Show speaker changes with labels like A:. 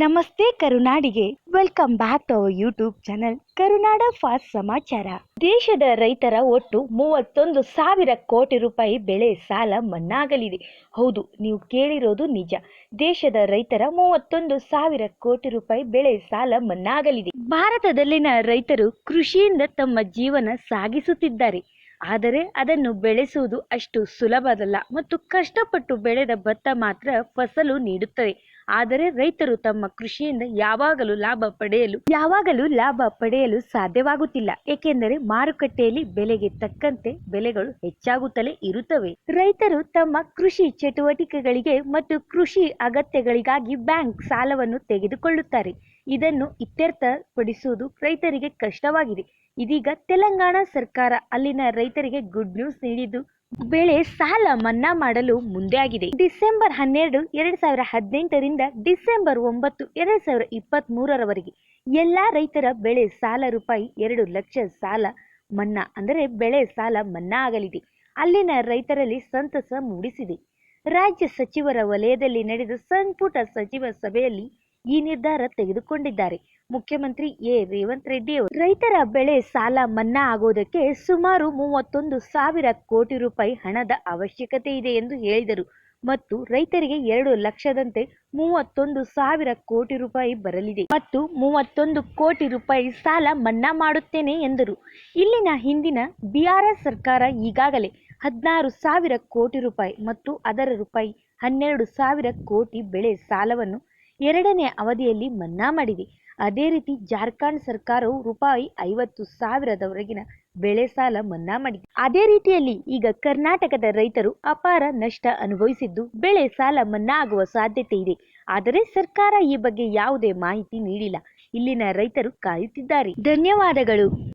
A: ನಮಸ್ತೆ ಕರುನಾಡಿಗೆ. Welcome back to our YouTube channel Karunada fast ಸಮಾಚಾರ. ದೇಶದ ರೈತರ ಒಟ್ಟು ಮೂವತ್ತೊಂದು ಸಾವಿರ ಕೋಟಿ ರೂಪಾಯಿ ಬೆಳೆ ಸಾಲ ಮನ್ನಾಗಲಿದೆ. ಹೌದು, ನೀವು ಕೇಳಿರೋದು ನಿಜ. ದೇಶದ ರೈತರ ಮೂವತ್ತೊಂದು ಸಾವಿರ ಕೋಟಿ ರೂಪಾಯಿ ಬೆಳೆ ಸಾಲ ಮನ್ನಾಗಲಿದೆ. ಭಾರತದಲ್ಲಿನ ರೈತರು ಕೃಷಿಯಿಂದ ತಮ್ಮ ಜೀವನ ಸಾಗಿಸುತ್ತಿದ್ದಾರೆ. ಆದರೆ ಅದನ್ನು ಬೆಳೆಸುವುದು ಅಷ್ಟು ಸುಲಭದಲ್ಲ ಮತ್ತು ಕಷ್ಟಪಟ್ಟು ಬೆಳೆದ ಭತ್ತ ಮಾತ್ರ ಫಸಲು ನೀಡುತ್ತದೆ. ಆದರೆ ರೈತರು ತಮ್ಮ ಕೃಷಿಯಿಂದ ಯಾವಾಗಲೂ ಲಾಭ ಪಡೆಯಲು, ಯಾವಾಗಲೂ ಲಾಭ ಪಡೆಯಲು ಸಾಧ್ಯವಾಗುತ್ತಿಲ್ಲ. ಏಕೆಂದರೆ ಮಾರುಕಟ್ಟೆಯಲ್ಲಿ ಬೆಲೆಗೆ ತಕ್ಕಂತೆ ಬೆಲೆಗಳು ಹೆಚ್ಚಾಗುತ್ತಲೇ ಇರುತ್ತವೆ. ರೈತರು ತಮ್ಮ ಕೃಷಿ ಚಟುವಟಿಕೆಗಳಿಗೆ ಮತ್ತು ಕೃಷಿ ಅಗತ್ಯಗಳಿಗಾಗಿ ಬ್ಯಾಂಕ್ ಸಾಲವನ್ನು ತೆಗೆದುಕೊಳ್ಳುತ್ತಾರೆ. ಇದನ್ನು ಇತ್ಯರ್ಥಪಡಿಸುವುದು ರೈತರಿಗೆ ಕಷ್ಟವಾಗಿದೆ. ಇದೀಗ ತೆಲಂಗಾಣ ಸರ್ಕಾರ ಅಲ್ಲಿನ ರೈತರಿಗೆ ಗುಡ್ ನ್ಯೂಸ್ ನೀಡಿದ್ದು ಬೆಳೆ ಸಾಲ ಮನ್ನಾ ಮಾಡಲು ಮುಂದೆ ಆಗಿದೆ. ಡಿಸೆಂಬರ್ ಹನ್ನೆರಡು, ಎರಡ್ ಸಾವಿರ ಹದಿನೆಂಟರಿಂದ ಡಿಸೆಂಬರ್ ಒಂಬತ್ತು, ಎರಡ್ ಸಾವಿರ ಇಪ್ಪತ್ತ್ ಮೂರರವರೆಗೆ ಎಲ್ಲಾ ರೈತರ ಬೆಳೆ ಸಾಲ ರೂಪಾಯಿ ಎರಡು ಲಕ್ಷ ಸಾಲ ಮನ್ನಾ, ಅಂದರೆ ಬೆಳೆ ಸಾಲ ಮನ್ನಾ ಆಗಲಿದೆ. ಅಲ್ಲಿನ ರೈತರಲ್ಲಿ ಸಂತಸ ಮೂಡಿಸಿದೆ. ರಾಜ್ಯ ಸಚಿವರ ವಲಯದಲ್ಲಿ ನಡೆದ ಸಂಪುಟ ಸಚಿವ ಸಭೆಯಲ್ಲಿ ಈ ನಿರ್ಧಾರ ತೆಗೆದುಕೊಂಡಿದ್ದಾರೆ. ಮುಖ್ಯಮಂತ್ರಿ ಎ. ರೇವಂತ್ ರೆಡ್ಡಿ ಅವರು, ರೈತರ ಬೆಳೆ ಸಾಲ ಮನ್ನಾ ಆಗೋದಕ್ಕೆ ಸುಮಾರು ಮೂವತ್ತೊಂದು ಸಾವಿರ ಕೋಟಿ ರೂಪಾಯಿ ಹಣದ ಅವಶ್ಯಕತೆ ಇದೆ ಎಂದು ಹೇಳಿದರು. ಮತ್ತು ರೈತರಿಗೆ ಎರಡು ಲಕ್ಷದಂತೆ ಮೂವತ್ತೊಂದು ಸಾವಿರ ಕೋಟಿ ರೂಪಾಯಿ ಬರಲಿದೆ. ಮತ್ತು ಮೂವತ್ತೊಂದು ಕೋಟಿ ರೂಪಾಯಿ ಸಾಲ ಮನ್ನಾ ಮಾಡುತ್ತೇನೆ ಎಂದರು. ಇಲ್ಲಿನ ಹಿಂದಿನ ಬಿಆರ್ಎಸ್ ಸರ್ಕಾರ ಈಗಾಗಲೇ ಹದಿನಾರು ಸಾವಿರ ಕೋಟಿ ರೂಪಾಯಿ ಮತ್ತು ಅದರ ರೂಪಾಯಿ ಹನ್ನೆರಡು ಸಾವಿರ ಕೋಟಿ ಬೆಳೆ ಸಾಲವನ್ನು ಎರಡನೇ ಅವಧಿಯಲ್ಲಿ ಮನ್ನಾ ಮಾಡಿದೆ. ಅದೇ ರೀತಿ ಜಾರ್ಖಂಡ್ ಸರ್ಕಾರವು ರೂಪಾಯಿ ಐವತ್ತು ಸಾವಿರದವರೆಗಿನ ಬೆಳೆ ಸಾಲ ಮನ್ನಾ ಮಾಡಿದೆ. ಅದೇ ರೀತಿಯಲ್ಲಿ ಈಗ ಕರ್ನಾಟಕದ ರೈತರು ಅಪಾರ ನಷ್ಟ ಅನುಭವಿಸಿದ್ದು ಬೆಳೆ ಸಾಲ ಮನ್ನಾ ಆಗುವ ಸಾಧ್ಯತೆ ಇದೆ. ಆದರೆ ಸರ್ಕಾರ ಈ ಬಗ್ಗೆ ಯಾವುದೇ ಮಾಹಿತಿ ನೀಡಿಲ್ಲ. ಇಲ್ಲಿನ ರೈತರು ಕಾಯುತ್ತಿದ್ದಾರೆ. ಧನ್ಯವಾದಗಳು.